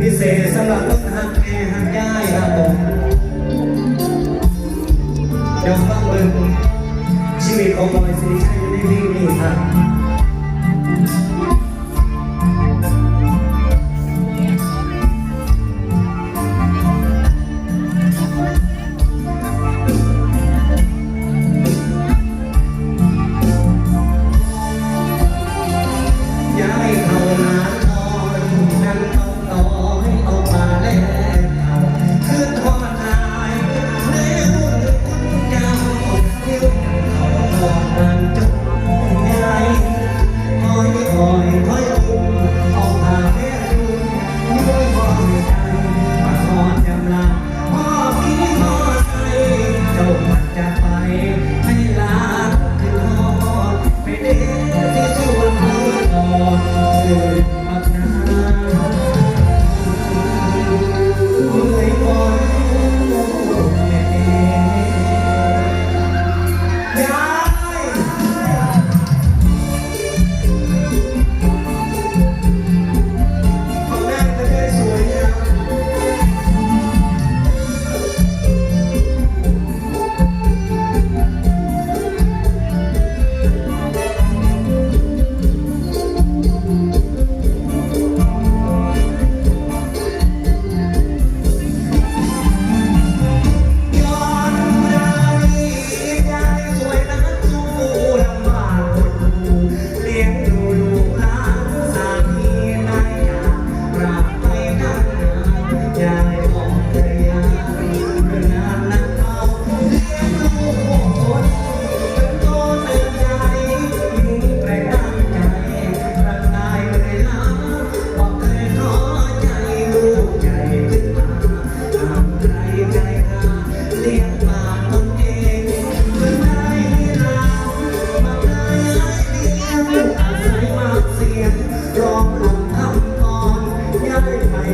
พิเศษสำหรับต้นหักแม่หักย่ายครับผมเดี๋ยวฟังเบิ้งชีวิตของบอยสิริชัยจไม่วิ่งนี่ครับย้าย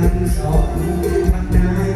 ทั้งสองทางไาย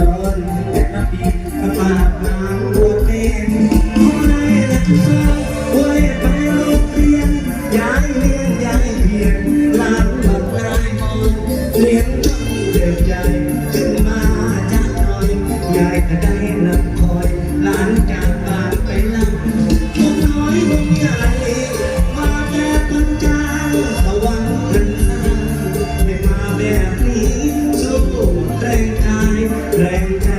ร้อนแต่ละปีก็มาพา say